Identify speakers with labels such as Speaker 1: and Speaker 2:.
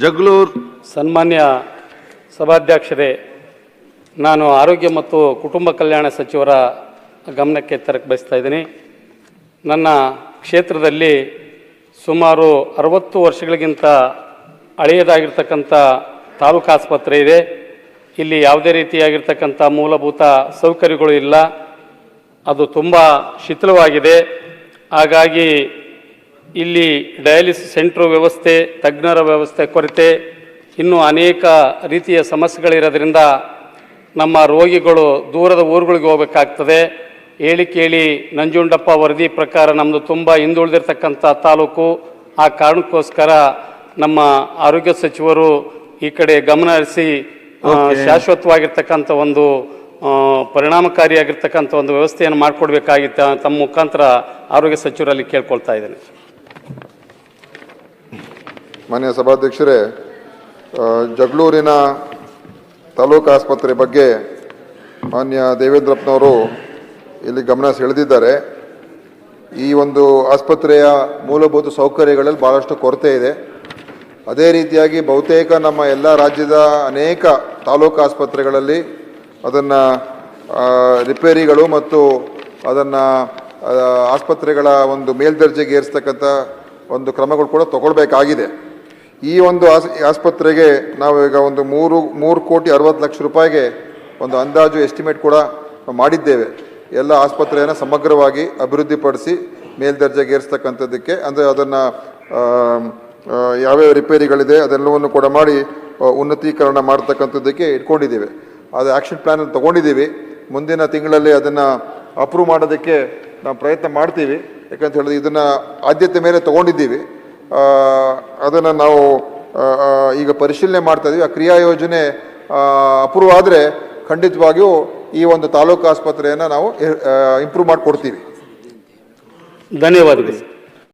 Speaker 1: ಜಗಳೂರು
Speaker 2: ಸನ್ಮಾನ್ಯ ಸಭಾಧ್ಯಕ್ಷರೇ, ನಾನು ಆರೋಗ್ಯ ಮತ್ತು ಕುಟುಂಬ ಕಲ್ಯಾಣ ಸಚಿವರ ಗಮನಕ್ಕೆ ತರಕ್ಕೆ ಬಯಸ್ತಾ ಇದ್ದೀನಿ. ನನ್ನ ಕ್ಷೇತ್ರದಲ್ಲಿ ಸುಮಾರು ಅರವತ್ತು ವರ್ಷಗಳಿಗಿಂತ ಹಳೆಯದಾಗಿರ್ತಕ್ಕಂಥ ತಾಲೂಕು ಆಸ್ಪತ್ರೆ ಇದೆ. ಇಲ್ಲಿ ಯಾವುದೇ ರೀತಿಯಾಗಿರ್ತಕ್ಕಂಥ ಮೂಲಭೂತ ಸೌಕರ್ಯಗಳು ಇಲ್ಲ. ಅದು ತುಂಬ ಶಿಥಿಲವಾಗಿದೆ. ಹಾಗಾಗಿ ಇಲ್ಲಿ ಡಯಾಲಿಸಿಸ್ ಸೆಂಟ್ರು ವ್ಯವಸ್ಥೆ ತಜ್ಞರ ವ್ಯವಸ್ಥೆ ಕೊರತೆ ಇನ್ನೂ ಅನೇಕ ರೀತಿಯ ಸಮಸ್ಯೆಗಳಿರೋದ್ರಿಂದ ನಮ್ಮ ರೋಗಿಗಳು ದೂರದ ಊರುಗಳಿಗೆ ಹೋಗಬೇಕಾಗ್ತದೆ. ಹೇಳಿ ಕೇಳಿ ನಂಜುಂಡಪ್ಪ ವರದಿ ಪ್ರಕಾರ ನಮ್ಮದು ತುಂಬ ಹಿಂದುಳಿದಿರ್ತಕ್ಕಂಥ ತಾಲೂಕು. ಆ ಕಾರಣಕ್ಕೋಸ್ಕರ ನಮ್ಮ ಆರೋಗ್ಯ ಸಚಿವರು ಈ ಕಡೆ ಗಮನ ಹರಿಸಿ ಶಾಶ್ವತವಾಗಿರ್ತಕ್ಕಂಥ ಒಂದು ಪರಿಣಾಮಕಾರಿಯಾಗಿರ್ತಕ್ಕಂಥ ಒಂದು ವ್ಯವಸ್ಥೆಯನ್ನು ಮಾಡಿಕೊಡ್ಬೇಕಾಗಿತ್ತು. ತಮ್ಮ ಮುಖಾಂತರ ಆರೋಗ್ಯ ಸಚಿವರಲ್ಲಿ ಕೇಳ್ಕೊಳ್ತಾ ಇದ್ದೇನೆ.
Speaker 3: ಮಾನ್ಯ ಸಭಾಧ್ಯಕ್ಷರೇ ಜಗಳೂರಿನ ತಾಲೂಕು ಆಸ್ಪತ್ರೆ ಬಗ್ಗೆ ಮಾನ್ಯ ದೇವೇಂದ್ರಪ್ಪನವರು ಇಲ್ಲಿ ಗಮನ ಸೆಳೆದಿದ್ದಾರೆ. ಈ ಒಂದು ಆಸ್ಪತ್ರೆಯ ಮೂಲಭೂತ ಸೌಕರ್ಯಗಳಲ್ಲಿ ಭಾಳಷ್ಟು ಕೊರತೆ ಇದೆ. ಅದೇ ರೀತಿಯಾಗಿ ಬಹುತೇಕ ನಮ್ಮ ಎಲ್ಲ ರಾಜ್ಯದ ಅನೇಕ ತಾಲೂಕು ಆಸ್ಪತ್ರೆಗಳಲ್ಲಿ ಅದನ್ನು ರಿಪೇರಿಗಳು ಮತ್ತು ಅದನ್ನು ಆಸ್ಪತ್ರೆಗಳ ಒಂದು ಮೇಲ್ದರ್ಜೆಗೆ ಏರಿಸ್ತಕ್ಕಂಥ ಒಂದು ಕ್ರಮಗಳು ಕೂಡ ತಗೊಳ್ಬೇಕಾಗಿದೆ. ಈ ಒಂದು ಆಸ್ ಆಸ್ಪತ್ರೆಗೆ ನಾವು ಈಗ ಒಂದು ಮೂರು ಮೂರು ಕೋಟಿ ಅರವತ್ತು ಲಕ್ಷ ರೂಪಾಯಿಗೆ ಒಂದು ಅಂದಾಜು ಎಸ್ಟಿಮೇಟ್ ಕೂಡ ಮಾಡಿದ್ದೇವೆ. ಎಲ್ಲ ಆಸ್ಪತ್ರೆಯನ್ನು ಸಮಗ್ರವಾಗಿ ಅಭಿವೃದ್ಧಿಪಡಿಸಿ ಮೇಲ್ದರ್ಜೆಗೇರಿಸ್ತಕ್ಕಂಥದ್ದಕ್ಕೆ ಅಂದರೆ ಅದನ್ನು ಯಾವ್ಯಾವ ರಿಪೇರಿಗಳಿದೆ ಅದೆಲ್ಲವನ್ನು ಕೂಡ ಮಾಡಿ ಉನ್ನತೀಕರಣ ಮಾಡ್ತಕ್ಕಂಥದ್ದಕ್ಕೆ ಇಟ್ಕೊಂಡಿದ್ದೀವಿ. ಅದು ಆ್ಯಕ್ಷನ್ ಪ್ಲ್ಯಾನ್ ತೊಗೊಂಡಿದ್ದೀವಿ. ಮುಂದಿನ ತಿಂಗಳಲ್ಲಿ ಅದನ್ನು ಅಪ್ರೂವ್ ಮಾಡೋದಕ್ಕೆ ನಾವು ಪ್ರಯತ್ನ ಮಾಡ್ತೀವಿ. ಯಾಕಂತ ಹೇಳಿದ್ರೆ ಇದನ್ನು ಆದ್ಯತೆ ಮೇಲೆ ತಗೊಂಡಿದ್ದೀವಿ. ಅದನ್ನು ನಾವು ಈಗ ಪರಿಶೀಲನೆ ಮಾಡ್ತಾ ಆ ಕ್ರಿಯಾ ಯೋಜನೆ ಅಪ್ರೂವ್ ಆದರೆ ಖಂಡಿತವಾಗಿಯೂ ಈ ಒಂದು ತಾಲೂಕು ಆಸ್ಪತ್ರೆಯನ್ನು ನಾವು ಇಂಪ್ರೂವ್ ಮಾಡಿಕೊಡ್ತೀವಿ.
Speaker 2: ಧನ್ಯವಾದಗಳು.